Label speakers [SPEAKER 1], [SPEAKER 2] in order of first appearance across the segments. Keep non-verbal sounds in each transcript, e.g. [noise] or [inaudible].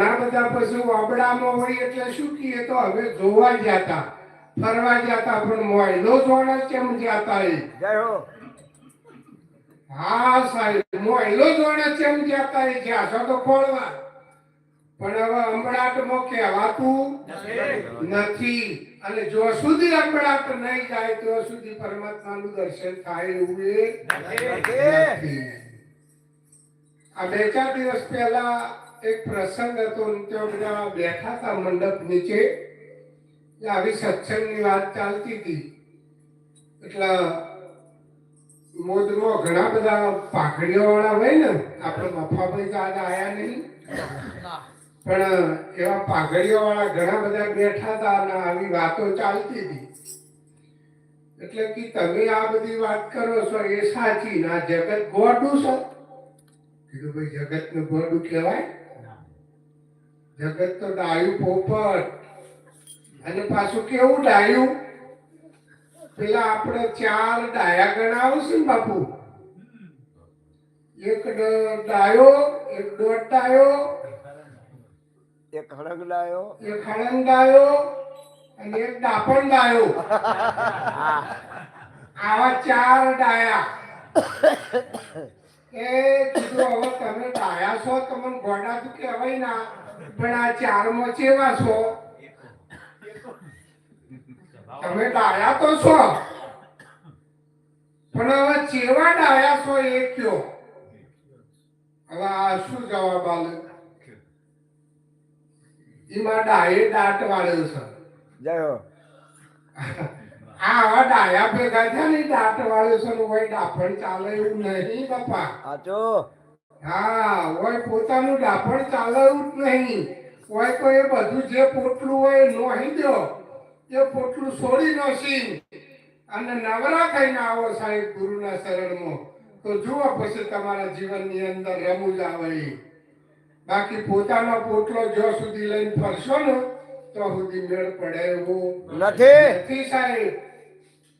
[SPEAKER 1] ઘણા બધા પશુ વાબડામાં હોય એટલે શું કહીએ તો હવે જોવા જતા ફરવા જતા પણ મોયલો જોવા કેમ જતા એ?
[SPEAKER 2] હા.
[SPEAKER 1] સાહેબ મોયલો જોડે કેમ જતા એ? જ્યાં તો ખોળવા. પણ હવે અંબળાટમાં કહેવાતું નથી. અને જો સુધી અંબળાટ નહીં જાય તો સુધી પરમાત્માનું દર્શન થાય એવું નથી. આ બે ચાર દિવસ પહેલા એક પ્રસંગ હતો ત્યાં બધા બેઠા હતા મંડપ નીચે. આવી સત્સંગની વાત ચાલતી હતી. એટલે મોદમાં ઘણા બધા પાઘડીઓ વાળા હોય ને, આપણે મફાભાઈ તો આજે આયા નહીં. પણ એવા પાઘડીઓ વાળા ઘણા બધા બેઠા હતા અને આવી વાતો ચાલતી હતી. એટલે કે તમે આ બધી વાત કરો છો એ સાચી ના જગત ગોડું છે? કીધું, ભાઈ ને ગોડું કહેવાય? જગત તો ડાયું પોપટ. અને પાછું કેવું ડાયું? પેલા આપણે ચાર ડાયા ગણાવશે બાપુ? એક ડાયો એક દોઢ ડાયો
[SPEAKER 2] એક હળંગ ડાયો.
[SPEAKER 1] એક હળંગ ડાયો અને એક ડાપણ ડાયો. આવા ચાર ડાયા. [coughs] એ કીધું હવે તમે ડાયા છો તમને ગોડા તો કહેવાય ના. પણ આ ચારમાં ચેવા છો? તમે ડાયા તો છો. પણ હવે ચેવા ડાયા છો એ કયો? હવે આ શું જવાબ આવે એમાં ડાયે દાંત વાળે છે.
[SPEAKER 2] જય
[SPEAKER 1] આ આવા ડાયા ભેગા છે ને દાંત વાળે છે ને ડાફણ ચાલે એવું નહીં બાપા.
[SPEAKER 2] સાચો
[SPEAKER 1] હા હોય પોતાનું ડાફણ ચાલવું જ નહીં. હોય તો એ બધું જે પોટલું હોય નોહી દો. એ પોટલું છોડી નોશી અને નવરા થઈને આવો સાહેબ ગુરુના શરણમાં. તો જુઓ પછી તમારા જીવનની અંદર રમૂજ આવે બાકી પોતાનો પોટલો જો સુધી લઈને ફરશો ને તો સુધી મેળ પડે એવું
[SPEAKER 2] નથી
[SPEAKER 1] સાહેબ.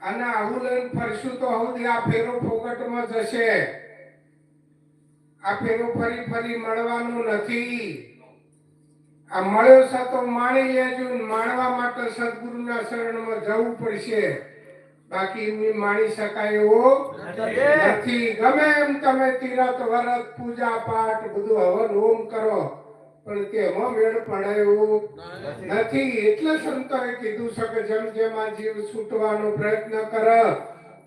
[SPEAKER 1] અને આવું લઈને ફરશું તો સુધી આ ફેરો ફોગટમાં જશે. આ ફેરું ફરી ફરી મળવાનું નથી. આ મળ્યો છે તો માણી લેજો માણવા માટે સદગુરુના શરણમાં જવું પડશે. બાકી એમની માણી શકાય એવો નથી. ગમે એમ તમે તીરથ વરત પૂજા પાઠ બધું હવન હોમ કરો પણ તેમાં મેળ પડે એવું નથી. એટલે સંતોએ કીધું છે કે જેમ જેમ આ જીવ છૂટવાનો પ્રયત્ન કર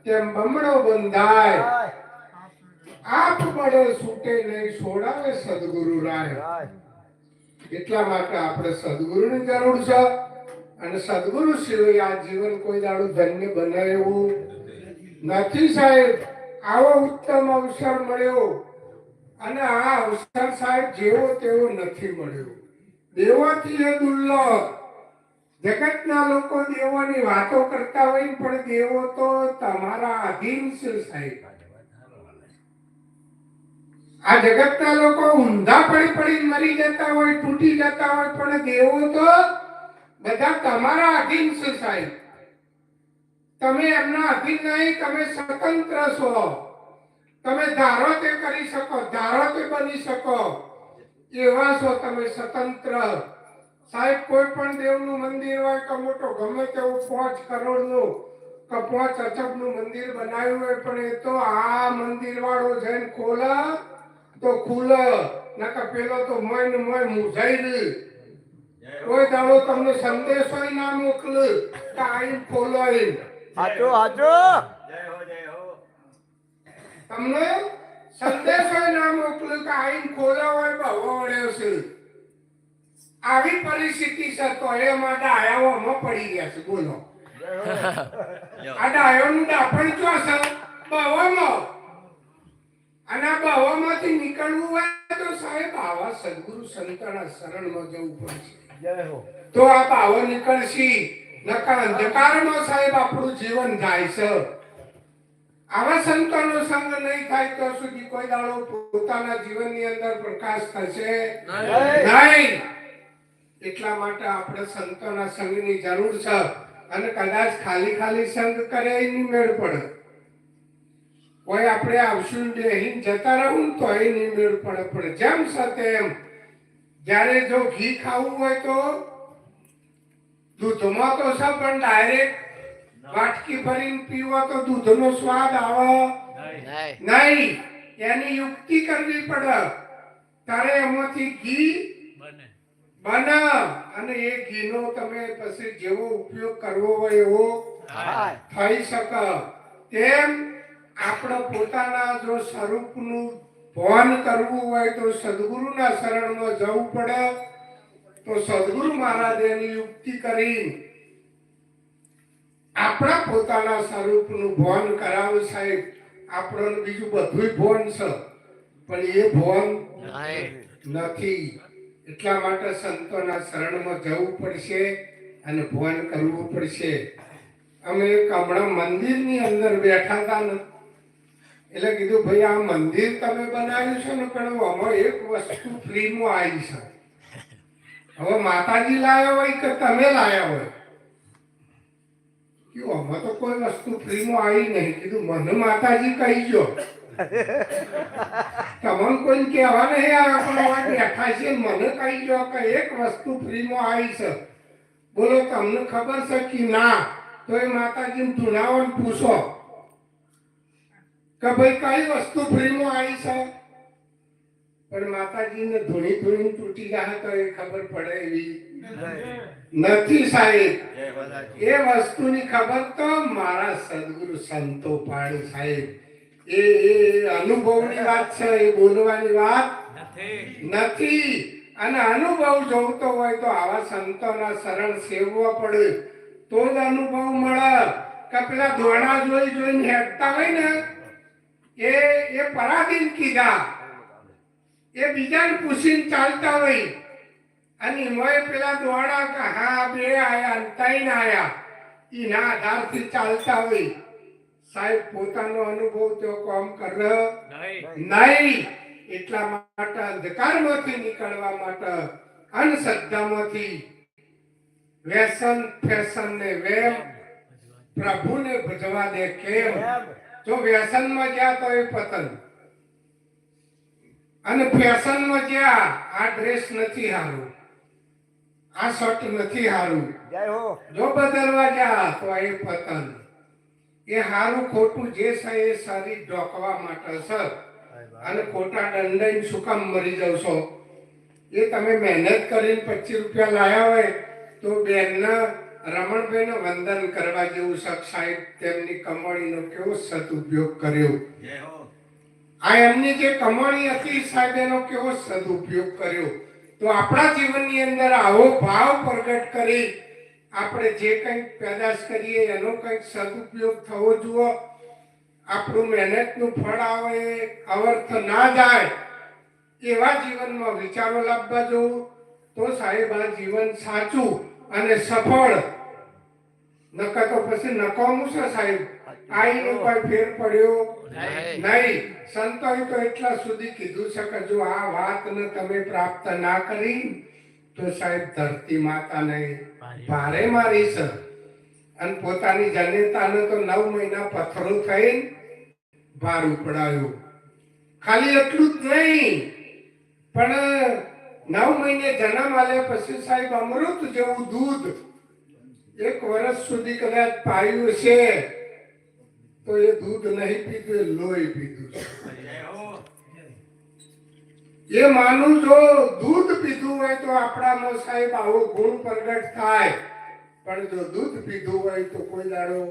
[SPEAKER 1] તેમ બમણો બંધાય. આપ મળે છૂટે નહીં, છોડાવે સદગુરુ રાય. એટલા માટે આપણે સદગુરુની જરૂર છે. અને સદગુરુ સિવાય આ જીવન કોઈ દાડું ધન્ય બને એવું નથી સાહેબ. આવો ઉત્તમ અવસર મળ્યો. અને આ અવસર સાહેબ જેવો તેવો નથી મળ્યો. દેવાથી એ દુર્લભ. જગતના લોકો દેવોની વાતો કરતા હોય પણ દેવો તો તમારા અધીન છે સાહેબ. આ જગતના લોકો ઊંધા પડી પડી મરી જતા હોય, તૂટી જતા હોય, પણ દેવો તો બધા તમારા અધીન છે સાહેબ. તમે એમના અધીન નહીં, તમે સ્વતંત્ર છો. તમે ધારો તે કરી શકો, ધારો તે બની શકો. એવા છો તમે સ્વતંત્ર. સાહેબ, કોઈ પણ દેવનું મંદિર હોય કે મોટો, ગમે તેવું પાંચ કરોડનું કે પાંચ અજબનું મંદિર બનાવ્યું હોય, પણ એ તો આ મંદિર વાળો જઈને ખોલે તો ખુલે નકર પેલો તો મોય ને મોય મુઝાઈ રહી કોઈ દાડો તમને સંદેશો ના મોકલે કે આઈ. ખોલો આઈ
[SPEAKER 2] જય હો
[SPEAKER 1] તમને સંદેશો ના મોકલે કે આઈ ખોલો હોય બહુ વળ્યો છે. આવી પરિસ્થિતિ છે તો એમાં ડાયાઓમાં પડી ગયા છે. બોલો. આ ડાયોનું ડાપણ ક્યાં છે? બવામાં. અને આ નીકળવું હોય તો સાહેબ આવા સદગુરુ સંતના શરણમાં જવું પડશે.
[SPEAKER 2] જય હો.
[SPEAKER 1] તો આ બાવો નીકળશી. નકર અંધકારમાં સાહેબ આપણું જીવન જાય છે. આવા સંતોનો સંગ નહીં થાય તો સુધી કોઈ દાડો પોતાના જીવનની અંદર પ્રકાશ થશે નહીં. એટલા માટે આપણે સંતોના સંગની જરૂર છે. અને કદાચ ખાલી ખાલી સંગ કરે એની મેળ પડે. કોઈ આપણે આવશું ને બેહીને જતા રહું તો એ નહીં મેળ પડે. પણ જેમ સાથે એમ જ્યારે જો ઘી ખાવું હોય તો દૂધમાં તો છે પણ ડાયરેક્ટ વાટકી ભરીને પીવો તો દૂધનો સ્વાદ આવે. નહીં. એની યુક્તિ કરવી પડે. તારે એમાંથી ઘી બને. અને એ ઘીનો તમે પછી જેવો ઉપયોગ કરવો હોય એવો થઈ શકે. તેમ આપણે પોતાના જો સ્વરૂપનું ભાન કરવું હોય તો સદગુરુના શરણમાં જવું પડે. તો સદગુરુ મહારાજ એની યુક્તિ કરી. આપણા પોતાના સ્વરૂપનું ભાન કરાવે સાહેબ. આપણને બીજું બધું ભાન છે. પણ એ ભાન નથી. એટલા માટે સંતોના શરણમાં જવું પડશે અને ભાન કરવું પડશે. અમે એક હમણાં મંદિરની અંદર બેઠા હતા ને એટલે કીધું, ભાઈ, આ મંદિર તમે બનાવ્યું છે ને પણ આમાં એક વસ્તુ ફ્રીમાં આવી છે. હવે માતાજી લાયા હોય કે તમે લાયા હોય? કયું આમાં તો કોઈ વસ્તુ ફ્રીમાં આવી નહીં. કીધું, મને માતાજી કહી જો તમને કોઈ કહેવા નહીં આવે, પણ હવે બેઠા છે, મને કહી જો કે એક વસ્તુ ફ્રીમાં આવી છે. બોલો, તમને ખબર છે કે ના? તો એ માતાજીને ધૂણાવન પૂછો. કે ભાઈ કઈ વસ્તુ ફ્રીમાં આવી છે? પણ માતાજીને ધૂણી ધૂણી તૂટી જાય તો એ ખબર પડે એવી. નથી સાહેબ. એ વસ્તુની ખબર તો મારા સદગુરુ સંતો પાણી સાહેબ. એ એ અનુભવની વાત છે એ બોલવાની વાત નથી. અને અનુભવ જોવતો હોય તો આવા સંતોના શરણ સેવવા પડે. તો જ અનુભવ મળે. કે પેલા ધોળા જોઈ જોઈને હેઠતા હોય ને? એ એ પરાધીન કીધા એ બીજાને પૂછીને ચાલતા હોય. અને એમાંય પેલા દોડા કે હા બે આયા ને ત્રણ આયા. એના આધારથી ચાલતા હોય. સાહેબ પોતાનો અનુભવ તો કોમ કર. નહીં. એટલા માટે અંધકારમાંથી નીકળવા માટે અંધશ્રદ્ધામાંથી વ્યસન ફેશન ને વેમ પ્રભુને ભજવા દે કેમ? જો વ્યસનમાં ગયા તો એ પતન. અને ફેશનમાં ગયા આ ડ્રેસ નથી સારું આ શર્ટ નથી
[SPEAKER 2] સારું
[SPEAKER 1] જો બદલવા જા તો એ પતન. એ સારું ખોટું જે છે એ શરીર ઢોકવા માટે છે. અને ખોટા દંડાઈને શું કામ મરી જાવ છો? એ તમે મહેનત કરીને પચીસ રૂપિયા લાયા હોય તો બેનના રમણભાઈને વંદન કરવા જેવું છે સાહેબ તેમની કમાણીનો કેવો સદુપયોગ કર્યો? આ એમની જે કમાણી હતી સાહેબ એનો કેવો સદુપયોગ કર્યો? તો આપણા જીવનની અંદર આવો ભાવ પ્રગટ કરી આપણે જે કંઈક પેદાશ કરીએ એનો કંઈક સદુપયોગ થવો જુઓ. આપણું મહેનતનું ફળ આવે અવર્થ ના જાય એવા જીવનમાં વિચારો લાવવા જોવું તો સાહેબ આ જીવન સાચું અને સફળ. નકા તો પછી નકામું છે સાહેબ? આઈનો કોઈ ફેર પડ્યો? નહીં. સંતોએ તો એટલા સુધી કીધું છે કે જો આ વાતને તમે પ્રાપ્ત ના કરી તો સાહેબ ધરતી માતાને ભારે. મારી છે. અને પોતાની જનેતાને તો નવ મહિના પથ્થરો થઈ ભાર ઉપડાયો. ખાલી એટલું જ નહીં પણ નવ મહિને જન્મ આલ્યા પછી સાહેબ અમૃત જેવું દૂધ એક વર્ષ સુધી કદાચ પાયું છે તો એ દૂધ નહીં પીધું એ લોહી પીધું. એ માનું જો દૂધ પીધું હોય તો આપણામાં સાહેબ આવો ગુણ પ્રગટ થાય. પણ જો દૂધ પીધું હોય તો કોઈ દાડો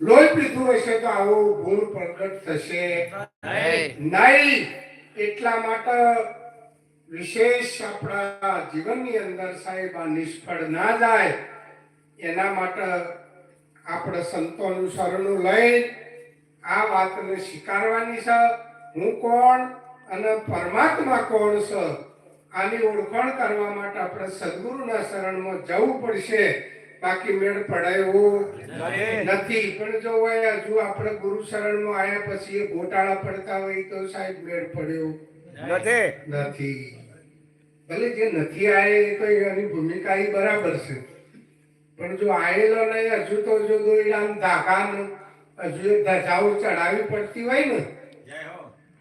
[SPEAKER 1] લોહી પીધું હશે તો આવો ગુણ પ્રગટ થશે. નહીં. એટલા માટે વિશેષ આપણા જીવનની અંદર સાહેબ આ નિષ્ફળ ના જાય, એના માટે આપણે સંતોનું શરણું લઈ આ વાતને સ્વીકારવાની છે. હું કોણ અને પરમાત્મા કોણ છે, આની ઓળખાણ કરવા માટે આપણે સદગુરુના શરણમાં જવું પડશે. બાકી મેળ પડાયો નથી. પણ જો હોય, હજુ આપણે ગુરુ શરણમાં આવ્યા પછી એ ગોટાળા પડતા હોય તો સાહેબ મેળ પડ્યો.
[SPEAKER 2] નથી.
[SPEAKER 1] નથી. ભલે જે નથી આવે તો એની ભૂમિકા એ બરાબર છે. પણ જો આવેલો નહીં હજુ તો જો દોયડામ ધાગાનું હજુ એ ધજાઓ ચડાવી પડતી હોય ને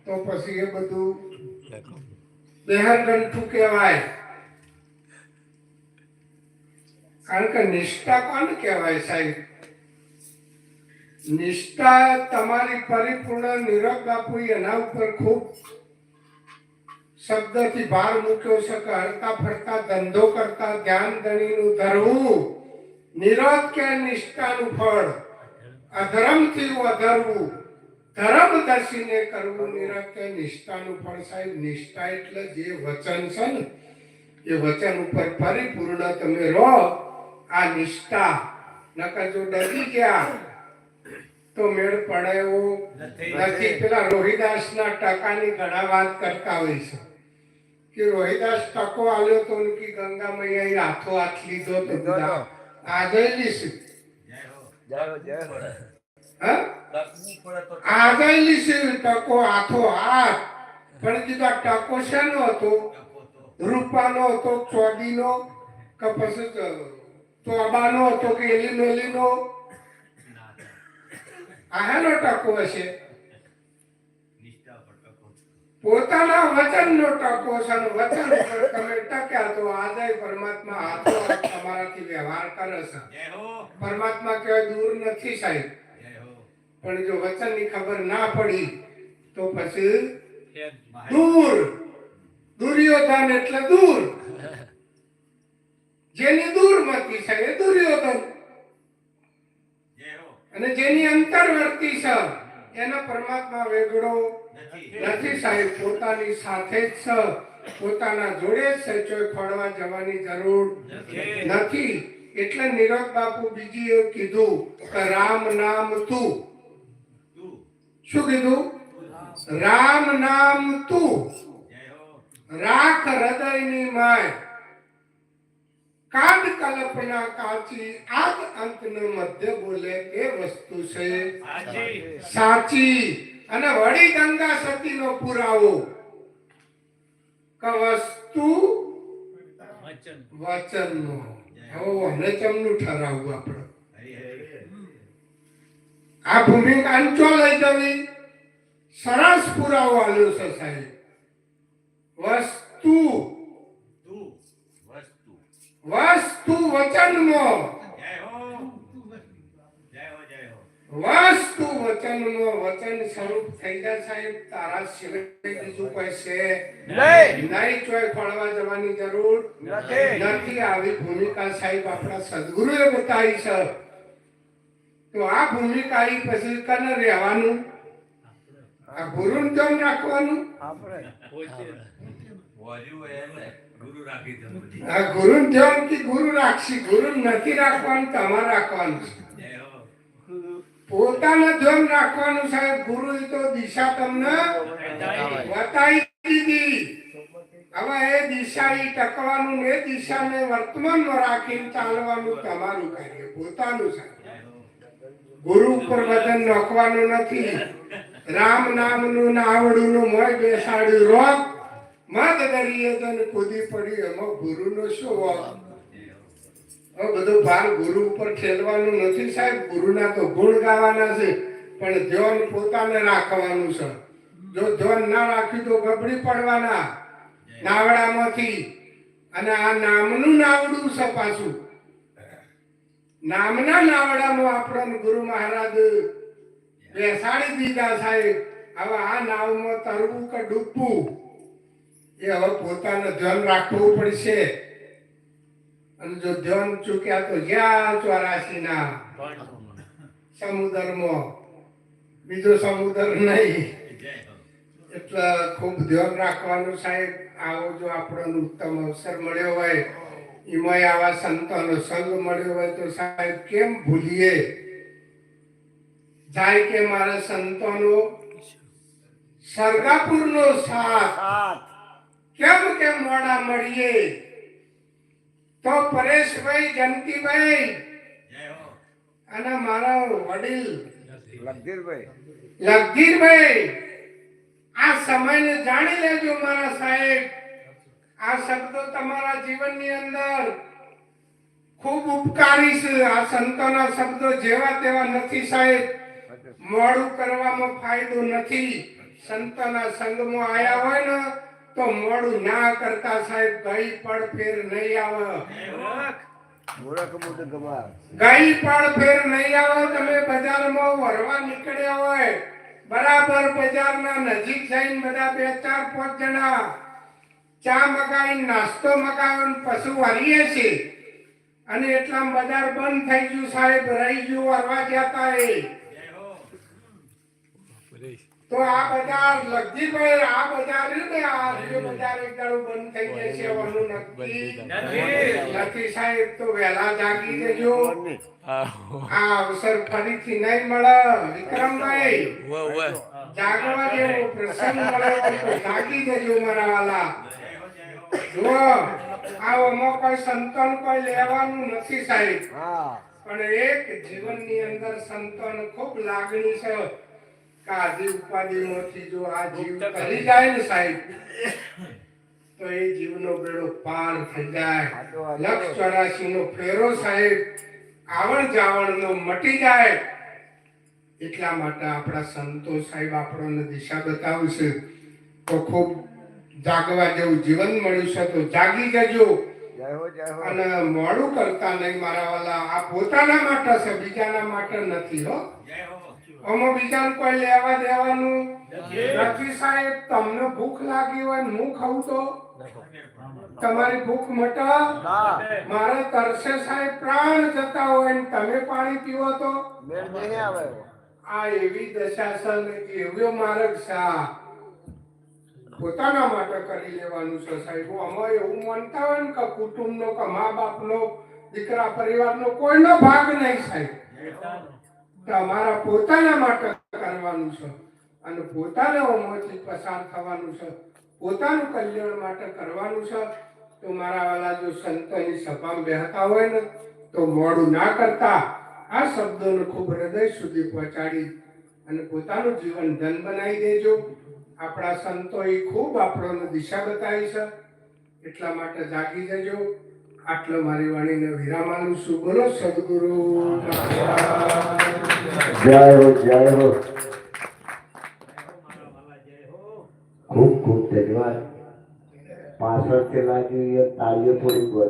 [SPEAKER 1] તો પછી એ બધું બેહરગંઠું કહેવાય. કારણ કે નિષ્ઠા કોને કહેવાય સાહેબ? નિષ્ઠા તમારી પરિપૂર્ણ નિરોગ બાપુ એના ઉપર ખૂબ શબ્દથી ભાર મૂક્યો છે કે હરતા ફરતા ધંધો કરતા ધ્યાન ધણીનું ધરવું નિરોધ કે નિષ્ઠાનું ફળ. અધર્મથી વધારવું ધર્મ દર્શીને કરવું નિરોધ કે નિષ્ઠાનું ફળ. સાહેબ નિષ્ઠા એટલે જે વચન છે ને એ વચન ઉપર પરિપૂર્ણ તમે રહો. આ નિષ્ઠા. નકર જો ડરી ગયા તો મેળ પડે એવું નથી. પેલા રોહિદાસના ટકાની ઘણા વાત કરતા હોય છે. કે રોહિદાસ ટકો આલ્યો તો ઉનકી ગંગા મૈયા હાથો હાથ લીધો તો
[SPEAKER 2] હો. હા
[SPEAKER 1] આજે લીધું ટકો હાથો હાથ. પણ કીધું આ ટકો શેનો હતો? રૂપાનો હતો ચોડીનો કે પછી ચોબાનો હતો કે એલી મેલીનો આનો ટકો હશે? પોતાના વચનનો ટકો છે અને વચન પર તમે ટક્યા તો આજે પરમાત્મા હાથો તમારાથી વ્યવહાર કરે છે. પરમાત્મા કહેવાય દૂર નથી સાહેબ. પણ જો વચનની ખબર ના પડી તો પછી દૂર દુર્યોધન એટલે દૂર. જેની દૂરમતી છે એ દુર્યોધન. અને જેની અંતરવર્તી છે એનો પરમાત્મા વેગળો નથી. સાહેબ પોતાની સાથે જ પોતાના જોડે જ છે ચોય જવાની જરૂર નથી. એટલે નીરજ બાપુ બીજી એ કીધું કે રામ નામ તું. શું કીધું? રામ નામ તું. રાખ હૃદયની માય. કાંડ કલ્પના કાચી આદ અંતનો મધ્ય બોલે એ વસ્તુ છે. સાચી. અને વળી ગંગા સતીનો પુરાવો. વસ્તુ વચનનો. હવે અને ચમનું ઠરાવવું આપણે. આ ભૂમિકા અંચો લઈ જવી. સરસ પુરાવો આવ્યો છે સાહેબ. વસ્તુ વસ્તુ વચનનો વસ્તુ વચનનો વચન સ્વરૂપ થઈ જાય સાહેબ તારા સિવાય બીજું કોઈ છે
[SPEAKER 2] નહીં
[SPEAKER 1] નહીં ચોય ખોળવા જવાની જરૂર
[SPEAKER 2] નથી
[SPEAKER 1] આવી ભૂમિકા સાહેબ આપણા સદગુરુએ બતાવી છે તો આ ભૂમિકા એ પછી કને રહેવાનું આ ગુરુને કેમ રાખવાનું
[SPEAKER 2] આપણે
[SPEAKER 1] ગુરુ જેમ કે ગુરુ રાખશી ગુરુ નથી રાખવાનું તમારે રાખવાનું છે. પોતાને ધ્યાન રાખવાનું સાહેબ ગુરુ તો દિશા તમને બતાવી. દીધી. હવે એ દિશા એ ટકવાનું ને એ દિશાને વર્તમાનમાં રાખીને ચાલવાનું તમારું કાર્ય પોતાનું સાહેબ ગુરુ ઉપર વજન નાખવાનું નથી. રામ નામનું નાવડું નું મોય બેસાડ્યું રોગ મદ દરિયે જન કૂદી પડી, એમાં ગુરુનો શું વાંક? બધું ભાર ગુરુ ઉપર ખેલવાનું નથી સાહેબ. ગુરુના તો ગુણ ગાવાના છે, પણ ધ્યાન પોતાને રાખવાનું છે. જો ધ્યાન ના રાખ્યું તો ગબડી પડવાના નાવડામાંથી. અને આ નામનું નાવડું છે પાછું. નામના નાવડામાં આપણને ગુરુ મહારાજ બેસાડી દીધા સાહેબ. હવે આ નાવમાં તરવું કે ડૂબવું? એ હવે પોતાને ધ્યાન રાખવું પડશે. અને જો ધ્યાન ચૂક્યા તો જ્યાં ચોરાશીના સમુદ્રમાં. બીજો સમુદ્ર નહીં. એટલે ખૂબ ધ્યાન રાખવાનું સાહેબ આવો જો આપણને ઉત્તમ અવસર મળ્યો હોય એમાં આવા સંતોનો સંગ મળ્યો હોય તો સાહેબ કેમ ભૂલીએ? જાય કે મારા સંતોનો? સરગાપુરનો સાથ કેમ કેમ મોડા મળીએ? તો પરેશભાઈ જંતીભાઈ અને મારા વડીલ
[SPEAKER 2] લગધીરભાઈ.
[SPEAKER 1] લગધીરભાઈ આ સમયને જાણી લેજો મારા સાહેબ. આ શબ્દો તમારા જીવનની અંદર ખૂબ ઉપકારી છે. આ સંતોના શબ્દો જેવા તેવા નથી સાહેબ. મોડું કરવામાં ફાયદો નથી. સંતોના સંગમાં આયા હોય ને તો મોડું ના કરતા સાહેબ ગઈ પડ ફેર નહીં આવે. ગઈ પડ ફેર નહીં આવે તમે બજારમાં વરવા નીકળ્યા હોય. બરાબર બજારના નજીક જઈને બધા બે ચાર પાંચ જણા ચા મગાવી નાસ્તો મગાવ્યો ને પશુ વરીએ છે અને એટલામાં બજાર બંધ થઈ ગયું સાહેબ રહી ગયું વરવા જતા એ. તો આ બજાર લગજીભાઈ આ બજાર ને આ જે બજાર એક દાડો બંધ થઈ જશે એવાનું નક્કી. નથી. સાહેબ તો વહેલા જાગી જજો. આ અવસર ફરીથી નહીં મળે. વિક્રમભાઈ જાગવા જેવો પ્રસંગ મળે તો જાગી જજો મારા વાલા. જુઓ આવો કોઈ સંતન કોઈ લેવાનું નથી સાહેબ. પણ એક જીવનની અંદર સંતોન ખૂબ લાગણી છે. કે આદિ ઉપાધિમાંથી જો આ જીવ કરી. જાય ને સાહેબ તો એ જીવનો બેડો પાર થઈ જાય. લક્ષ ચોરાશી નો ફેરો સાહેબ આવણ જાવણ નો મટી જાય. એટલા માટે આપણા સંતો સાહેબ આપણને દિશા બતાવશે તો ખૂબ જાગવા જેવું જીવન મળ્યું છે તો જાગી જજો.
[SPEAKER 2] જય હો જય હો.
[SPEAKER 1] અને મોડું કરતા નહીં મારા વાલા આ પોતાના માટે છે બીજાના માટે નથી હો. આમાં બીજાનું કોઈ લેવા દેવાનું? નથી. સાહેબ તમને ભૂખ લાગી હોય હું ખાઉં તો? તમારી ભૂખ મટા? મારા તરસે સાહેબ પ્રાણ જતા હોય ને તમે પાણી પીવો તો?
[SPEAKER 2] મેળ નહીં આવે.
[SPEAKER 1] આ એવી દશા છે એવો માર્ગ છે પોતાના માટે કરી લેવાનું છે સાહેબ. અમે એવું માનતા હોય ને કે કુટુંબનો કે મા બાપનો દીકરા પરિવારનો કોઈનો ભાગ નહીં સાહેબ. તમારા પોતાના માટે કરવાનું છે. અને પોતાને ઓમાંથી પસાર થવાનું છે. પોતાનું કલ્યાણ માટે કરવાનું છે. તો મારા વાલા જો સંતોની સભામાં બેહતા હોય ને, તો મોડું ના કરતા આ શબ્દોને ખૂબ હૃદય સુધી પહોંચાડી અને પોતાનું જીવન ધન બનાવી દેજો. આપણા સંતોએ ખૂબ આપણને દિશા બતાવી છે. એટલા માટે જાગી જજો. આટલો મારી વાણીને વિરામ આલું છું. બોલો, સદગુરુ.
[SPEAKER 3] જય હો જય હો. ખૂબ ખૂબ ધન્યવાદ. પાછળથી લાગ્યું એ તાળીઓ થોડી